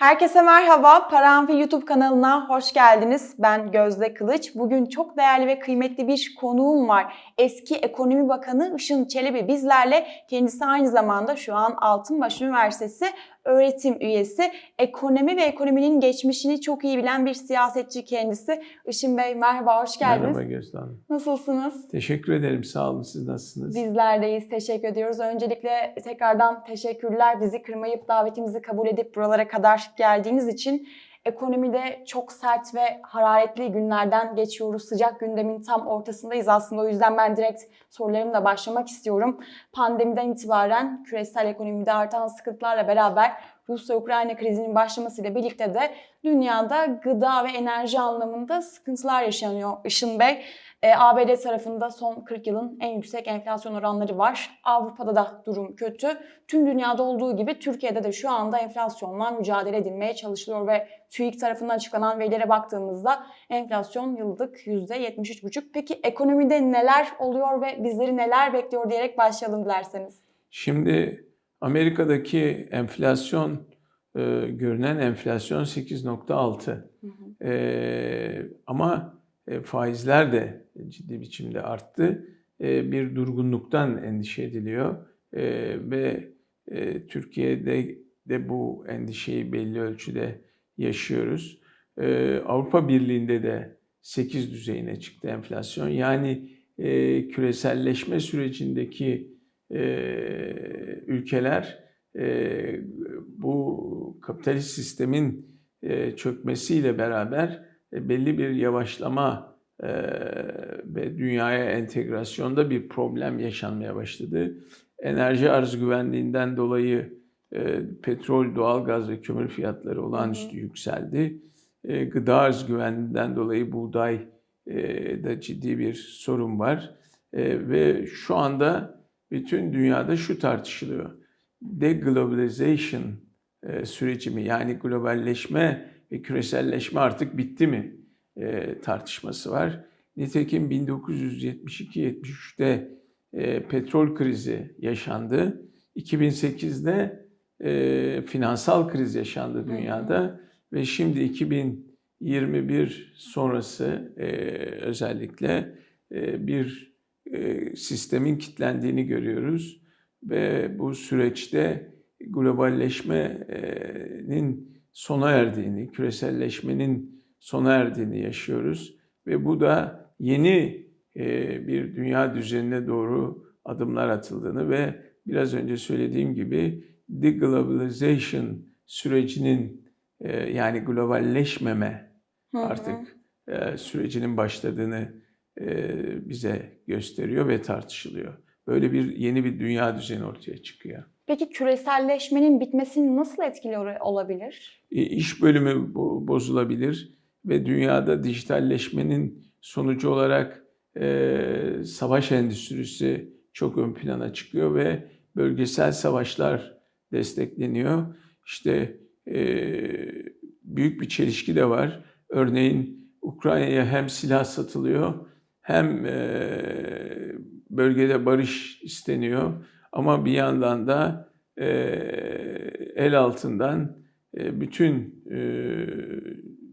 Herkese merhaba. Paranfil YouTube kanalına hoş geldiniz. Ben Gözde Kılıç. Bugün çok değerli ve kıymetli bir konuğum var. Eski Ekonomi Bakanı Işın Çelebi bizlerle. Kendisi aynı zamanda şu an Altınbaş Üniversitesi öğretim üyesi. Ekonomi ve ekonominin geçmişini çok iyi bilen bir siyasetçi kendisi. Işın Bey merhaba, hoş geldiniz. Merhaba Gözde Hanım. Nasılsınız? Teşekkür ederim. Sağ olun. Siz nasılsınız? Bizlerdeyiz. Teşekkür ediyoruz. Öncelikle tekrardan teşekkürler. Bizi kırmayıp davetimizi kabul edip buralara kadar geldiğiniz için. Ekonomide çok sert ve hararetli günlerden geçiyoruz. Sıcak gündemin tam ortasındayız aslında. O yüzden ben direkt sorularımla başlamak istiyorum. Pandemiden itibaren küresel ekonomide artan sıkıntılarla beraber Rusya-Ukrayna krizinin başlamasıyla birlikte de dünyada gıda ve enerji anlamında sıkıntılar yaşanıyor Işın Bey. E, ABD tarafında son 40 yılın en yüksek enflasyon oranları var. Avrupa'da da durum kötü. Tüm dünyada olduğu gibi Türkiye'de de şu anda enflasyonla mücadele edilmeye çalışılıyor ve TÜİK tarafından açıklanan verilere baktığımızda enflasyon yıllık %73,5. Peki ekonomide neler oluyor ve bizleri neler bekliyor diyerek başlayalım dilerseniz. Şimdi Amerika'daki enflasyon e, görünen enflasyon 8.6. E, ama e, faizler de ciddi biçimde arttı. E, bir durgunluktan endişe ediliyor e, ve e, Türkiye'de de bu endişeyi belli ölçüde yaşıyoruz. E, Avrupa Birliği'nde de 8 düzeyine çıktı enflasyon. Yani e, küreselleşme sürecindeki e, ülkeler e, bu kapitalist sistemin e, çökmesiyle beraber e, belli bir yavaşlama e, ve dünyaya entegrasyonda bir problem yaşanmaya başladı. Enerji arz güvenliğinden dolayı e, petrol, doğalgaz ve kömür fiyatları olağanüstü yükseldi. E, gıda arz güvenliğinden dolayı buğday e, da ciddi bir sorun var. E, ve şu anda bütün dünyada şu tartışılıyor. Deglobalization e, süreci mi yani globalleşme ve küreselleşme artık bitti mi e, tartışması var. Nitekim 1972-73'te e, petrol krizi yaşandı. 2008'de e, finansal kriz yaşandı dünyada ve şimdi 2021 sonrası özellikle bir e, sistemin kilitlendiğini görüyoruz ve bu süreçte globalleşmenin sona erdiğini, küreselleşmenin sona erdiğini yaşıyoruz ve bu da yeni e, bir dünya düzenine doğru adımlar atıldığını ve biraz önce söylediğim gibi deglobalization sürecinin e, yani globalleşmeme artık e, sürecinin başladığını bize gösteriyor ve tartışılıyor. Böyle bir yeni bir dünya düzeni ortaya çıkıyor. Peki küreselleşmenin bitmesini nasıl etkiliyor olabilir? İş bölümü bozulabilir ve dünyada dijitalleşmenin sonucu olarak e, savaş endüstrisi çok ön plana çıkıyor ve bölgesel savaşlar destekleniyor. İşte e, büyük bir çelişki de var. Örneğin Ukrayna'ya hem silah satılıyor hem bölgede barış isteniyor ama bir yandan da el altından bütün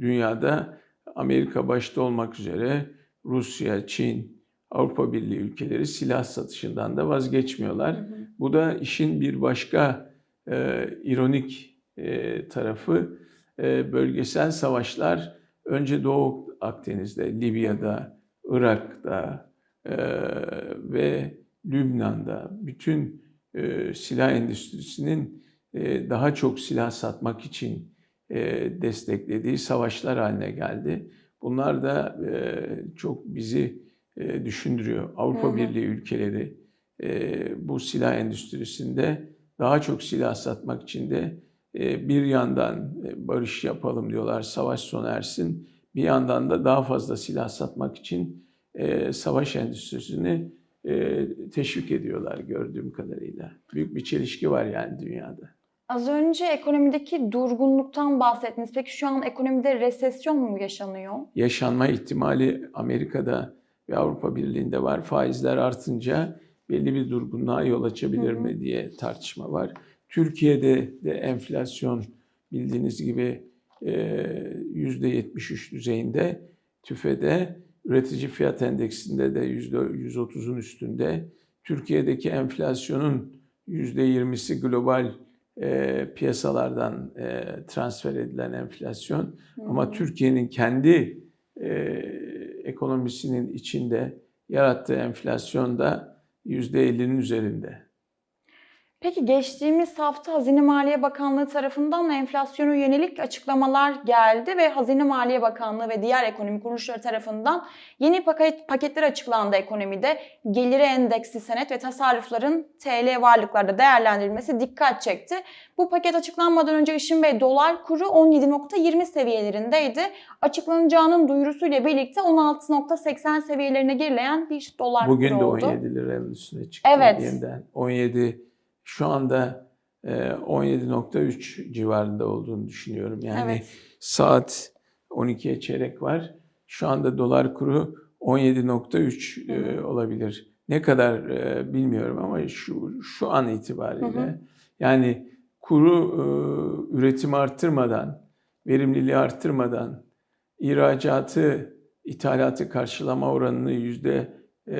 dünyada Amerika başta olmak üzere Rusya, Çin, Avrupa Birliği ülkeleri silah satışından da vazgeçmiyorlar. Hı hı. Bu da işin bir başka e, ironik e, tarafı. E, bölgesel savaşlar önce Doğu Akdeniz'de, Libya'da, Irak'ta e, ve Lübnan'da bütün e, silah endüstrisinin e, daha çok silah satmak için e, desteklediği savaşlar haline geldi. Bunlar da e, çok bizi e, düşündürüyor. Avrupa hı hı. Birliği ülkeleri e, bu silah endüstrisinde daha çok silah satmak için de e, bir yandan e, barış yapalım diyorlar, savaş sona ersin. Bir yandan da daha fazla silah satmak için e, savaş endüstrisini e, teşvik ediyorlar gördüğüm kadarıyla. Büyük bir çelişki var yani dünyada. Az önce ekonomideki durgunluktan bahsettiniz. Peki şu an ekonomide resesyon mu yaşanıyor? Yaşanma ihtimali Amerika'da ve Avrupa Birliği'nde var. Faizler artınca belli bir durgunluğa yol açabilir mi diye tartışma var. Türkiye'de de enflasyon bildiğiniz gibi e, %73 düzeyinde. TÜFE'de üretici fiyat endeksinde de %130'un üstünde. Türkiye'deki enflasyonun %20'si global e, piyasalardan e, transfer edilen enflasyon. Ama Türkiye'nin kendi e, ekonomisinin içinde yarattığı enflasyon da %50'nin üzerinde. Peki geçtiğimiz hafta Hazine Maliye Bakanlığı tarafından enflasyona yönelik açıklamalar geldi ve Hazine Maliye Bakanlığı ve diğer ekonomi kuruluşları tarafından yeni paket, paketler açıklandı ekonomide. Geliri endeksli senet ve tasarrufların TL varlıklarda değerlendirilmesi dikkat çekti. Bu paket açıklanmadan önce Işın Bey dolar kuru 17.20 seviyelerindeydi. Açıklanacağının duyurusuyla birlikte 16.80 seviyelerine gerileyen bir dolar Bugün kuru de oldu. 17 liranın üstüne çıktı Evet. yeniden. 17 şu anda e, 17.3 civarında olduğunu düşünüyorum. Yani Evet. saat 12'ye çeyrek var. Şu anda dolar kuru 17.3 e, olabilir. Ne kadar e, bilmiyorum ama şu şu an itibariyle Hı hı. yani kuru e, üretimi arttırmadan, verimliliği arttırmadan ihracatı, ithalatı karşılama oranını yüzde e,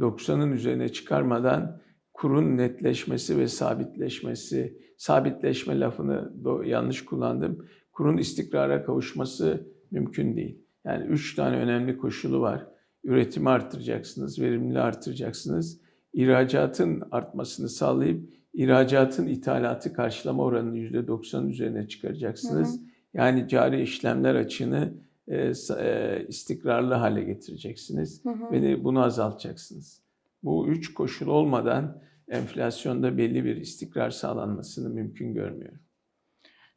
90'ın üzerine çıkarmadan kurun netleşmesi ve sabitleşmesi, sabitleşme lafını yanlış kullandım. Kurun istikrara kavuşması mümkün değil. Yani üç tane önemli koşulu var. Üretimi arttıracaksınız, verimliliği arttıracaksınız. İhracatın artmasını sağlayıp ihracatın ithalatı karşılama oranını %90'ın üzerine çıkaracaksınız. Yani cari işlemler açığını e, e, istikrarlı hale getireceksiniz Hı hı. ve bunu azaltacaksınız. Bu üç koşul olmadan enflasyonda belli bir istikrar sağlanmasını mümkün görmüyorum.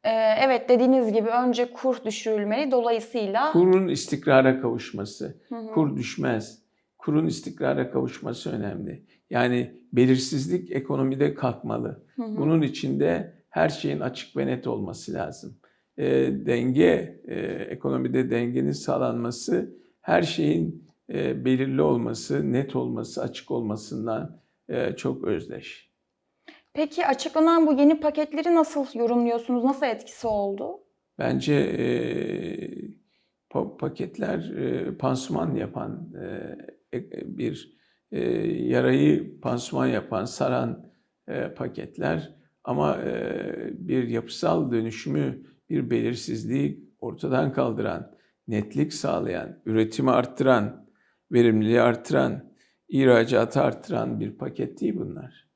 Ee, evet dediğiniz gibi önce kur düşürülmeli dolayısıyla Kurun istikrara kavuşması, Hı hı. kur düşmez. Kurun istikrara kavuşması önemli. Yani belirsizlik ekonomide kalkmalı. Hı hı. Bunun içinde her şeyin açık ve net olması lazım. E, denge, e, ekonomide dengenin sağlanması, her şeyin e, belirli olması, net olması, açık olmasından e, çok özdeş. Peki açıklanan bu yeni paketleri nasıl yorumluyorsunuz? Nasıl etkisi oldu? Bence e, pa- paketler e, pansuman yapan e, e- bir e, yarayı pansuman yapan, saran e, paketler ama e, bir yapısal dönüşümü, bir belirsizliği ortadan kaldıran, netlik sağlayan, üretimi arttıran, verimliliği arttıran, ihracatı arttıran bir paket değil bunlar.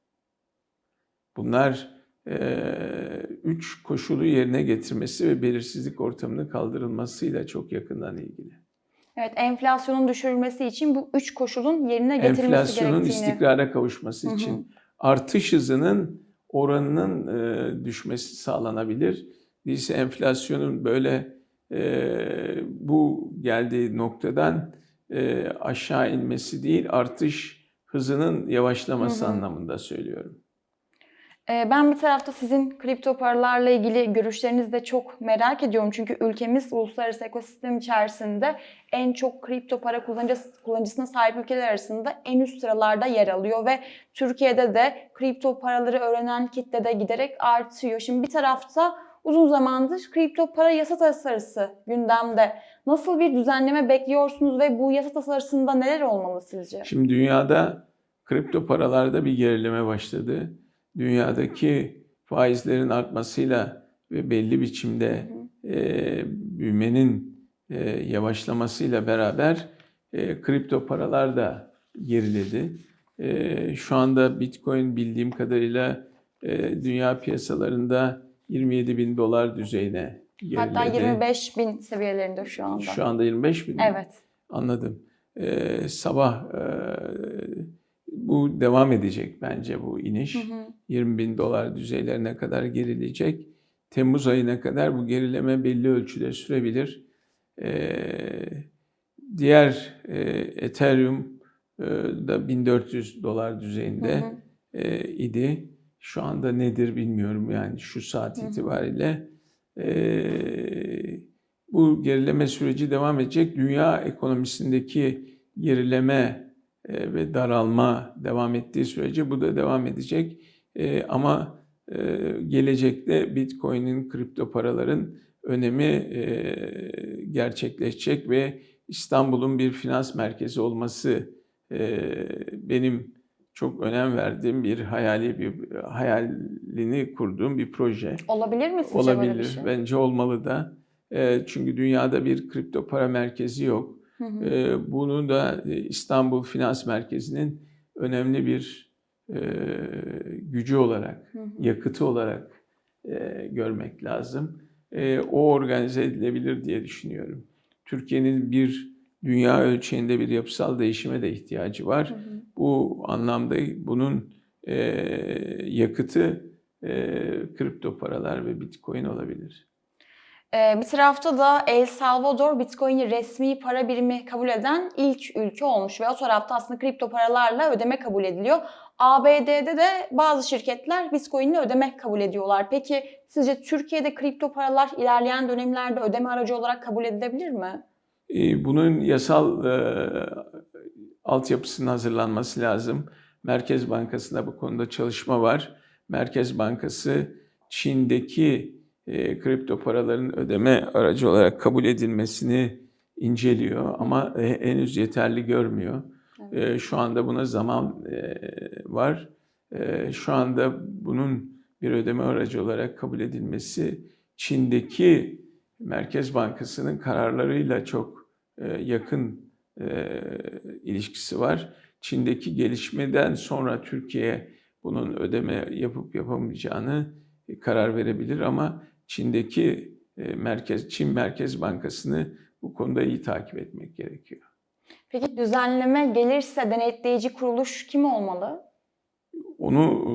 Bunlar eee, üç koşulu yerine getirmesi ve belirsizlik ortamının kaldırılmasıyla çok yakından ilgili. Evet enflasyonun düşürülmesi için bu üç koşulun yerine getirilmesi Enflasyonun gerektiğini. istikrara kavuşması Hı hı. için artış hızının oranının eee, düşmesi sağlanabilir. Değilse enflasyonun böyle eee, bu geldiği noktadan eee, aşağı inmesi değil, artış hızının yavaşlaması Hı hı. anlamında söylüyorum. Ee, Ben bir tarafta sizin kripto paralarla ilgili görüşlerinizi de çok merak ediyorum. Çünkü ülkemiz uluslararası ekosistem içerisinde en çok kripto para kullanıcısı, kullanıcısına sahip ülkeler arasında en üst sıralarda yer alıyor ve Türkiye'de de kripto paraları öğrenen kitle de giderek artıyor. Şimdi bir tarafta uzun zamandır kripto para yasa tasarısı gündemde. Nasıl bir düzenleme bekliyorsunuz ve bu yasa tasarısında neler olmalı sizce? Şimdi dünyada kripto paralarda bir gerileme başladı. Dünyadaki faizlerin artmasıyla ve belli biçimde e, büyümenin e, yavaşlamasıyla beraber e, kripto paralar da geriledi. E, şu anda Bitcoin bildiğim kadarıyla e, dünya piyasalarında 27 bin dolar düzeyine geriledi. Hatta 25 bin seviyelerinde şu anda. Şu anda 25 bin mi? Evet. Anladım. Ee, sabah e, bu devam edecek bence bu iniş. Hı hı. 20 bin dolar düzeylerine kadar gerileyecek. Temmuz ayına kadar bu gerileme belli ölçüde sürebilir. Ee, diğer e, Ethereum e, da 1400 dolar düzeyinde Hı hı. e, idi. Şu anda nedir bilmiyorum yani şu saat Hı hı. İtibariyle. E, bu gerileme süreci devam edecek. Dünya ekonomisindeki gerileme e, ve daralma devam ettiği sürece bu da devam edecek. E, ama e, gelecekte Bitcoin'in, kripto paraların önemi gerçekleşecek ve İstanbul'un bir finans merkezi olması benim çok önem verdiğim bir hayali bir hayalini kurduğum bir proje. Olabilir mi sizce böyle bir Olabilir. şey? Bence olmalı da. E, çünkü dünyada bir kripto para merkezi yok. Hı hı. E, bunu da İstanbul Finans Merkezi'nin önemli bir e, gücü olarak, Hı hı. yakıtı olarak e, görmek lazım. E, o organize edilebilir diye düşünüyorum. Türkiye'nin bir dünya ölçeğinde bir yapısal değişime de ihtiyacı var. Hı hı. Bu anlamda bunun e, yakıtı e, kripto paralar ve bitcoin olabilir. Ee, bir tarafta da El Salvador Bitcoin'i resmi para birimi kabul eden ilk ülke olmuş ve o tarafta aslında kripto paralarla ödeme kabul ediliyor. ABD'de de bazı şirketler Bitcoin'le ödeme kabul ediyorlar. Peki sizce Türkiye'de kripto paralar ilerleyen dönemlerde ödeme aracı olarak kabul edilebilir mi? E, Bunun yasal e, altyapısının hazırlanması lazım. Merkez Bankası'nda bu konuda çalışma var. Merkez Bankası Çin'deki e, kripto paraların ödeme aracı olarak kabul edilmesini inceliyor ama e, henüz yeterli görmüyor. E, şu anda buna zaman e, var. E, şu anda bunun bir ödeme aracı olarak kabul edilmesi Çin'deki Merkez Bankası'nın kararlarıyla çok e, yakın e, ilişkisi var. Çin'deki gelişmeden sonra Türkiye bunun ödeme yapıp yapamayacağını e, karar verebilir ama Çin'deki e, merkez Çin Merkez Bankası'nı bu konuda iyi takip etmek gerekiyor. Peki düzenleme gelirse denetleyici kuruluş kim olmalı? Onu e,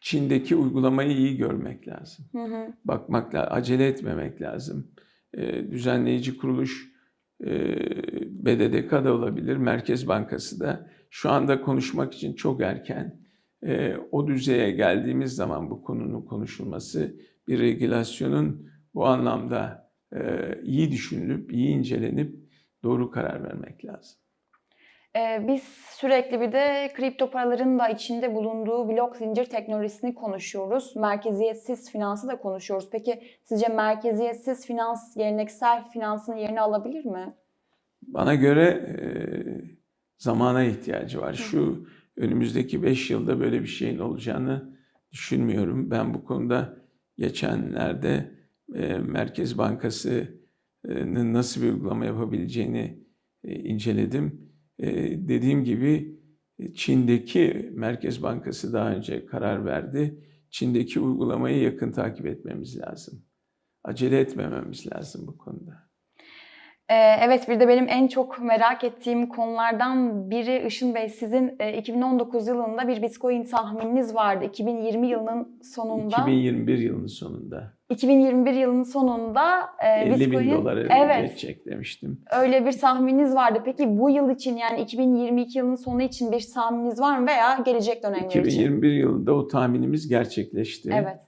Çin'deki uygulamayı iyi görmek lazım. Hı hı. bakmakla acele etmemek lazım. E, düzenleyici kuruluş BDDK da olabilir, Merkez Bankası da. Şu anda konuşmak için çok erken. E, o düzeye geldiğimiz zaman bu konunun konuşulması bir regülasyonun bu anlamda e, iyi düşünülüp, iyi incelenip doğru karar vermek lazım. Ee, biz sürekli bir de kripto paraların da içinde bulunduğu blok zincir teknolojisini konuşuyoruz. Merkeziyetsiz finansı da konuşuyoruz. Peki sizce merkeziyetsiz finans geleneksel finansın yerini alabilir mi? Bana göre e, zamana ihtiyacı var. Şu önümüzdeki 5 yılda böyle bir şeyin olacağını düşünmüyorum. Ben bu konuda geçenlerde e, Merkez Bankası'nın nasıl bir uygulama yapabileceğini e, inceledim. E, dediğim gibi e, Çin'deki Merkez Bankası daha önce karar verdi. Çin'deki uygulamayı yakın takip etmemiz lazım. Acele etmememiz lazım bu konuda. Ee, evet bir de benim en çok merak ettiğim konulardan biri Işın Bey sizin e, 2019 yılında bir Bitcoin tahmininiz vardı. 2020 yılının sonunda. 2021 yılının sonunda 2021 yılının sonunda e, 50 bin Bitcoin doları evet geçecek demiştim. öyle bir tahmininiz vardı. Peki bu yıl için yani 2022 yılının sonu için bir tahmininiz var mı veya gelecek dönemler için? 2021 yılında o tahminimiz gerçekleşti. Evet.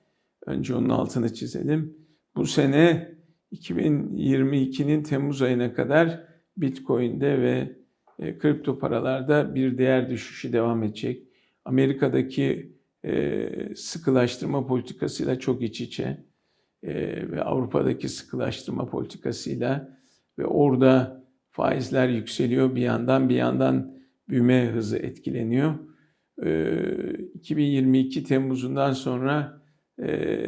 Önce onun altını çizelim. Bu sene 2022'nin Temmuz ayına kadar Bitcoin'de ve e, kripto paralarda bir değer düşüşü devam edecek. Amerika'daki e, sıkılaştırma politikasıyla çok iç içe e, ve Avrupa'daki sıkılaştırma politikasıyla ve orada faizler yükseliyor bir yandan bir yandan büyüme hızı etkileniyor. E, 2022 Temmuz'undan sonra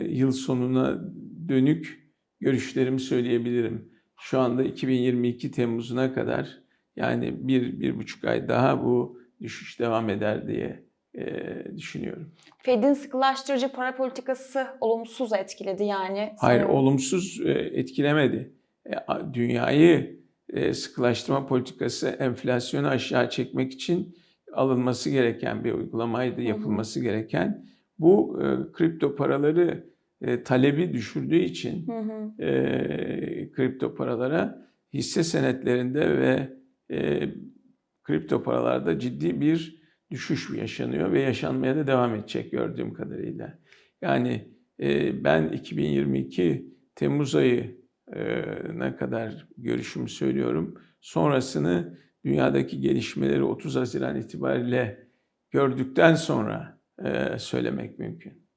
yıl sonuna dönük görüşlerimi söyleyebilirim. Şu anda 2022 Temmuz'una kadar yani bir, bir buçuk ay daha bu düşüş devam eder diye e, düşünüyorum. Fed'in sıkılaştırıcı para politikası olumsuz etkiledi yani. Hayır, sanırım. olumsuz e, etkilemedi. E, Dünyayı e, sıkılaştırma politikası enflasyonu aşağı çekmek için alınması gereken bir uygulamaydı, yapılması gereken. Bu kripto paraları e, talebi düşürdüğü için Hı hı. e, kripto paralara hisse senetlerinde ve e, kripto paralarda ciddi bir düşüş yaşanıyor ve yaşanmaya da devam edecek gördüğüm kadarıyla. Yani e, ben 2022 Temmuz ayı e, ne kadar görüşümü söylüyorum. Sonrasını dünyadaki gelişmeleri 30 Haziran itibariyle gördükten sonra e, söylemek mümkün.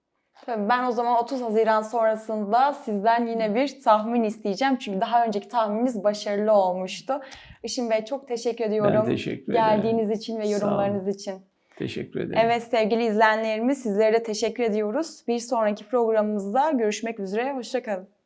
Tabii ben o zaman 30 Haziran sonrasında sizden yine bir tahmin isteyeceğim. Çünkü daha önceki tahmininiz başarılı olmuştu. Işın Bey çok teşekkür ediyorum. Ben teşekkür ederim. Geldiğiniz için ve yorumlarınız için. Teşekkür ederim. Evet sevgili izleyenlerimiz sizlere de teşekkür ediyoruz. Bir sonraki programımızda görüşmek üzere. Hoşçakalın.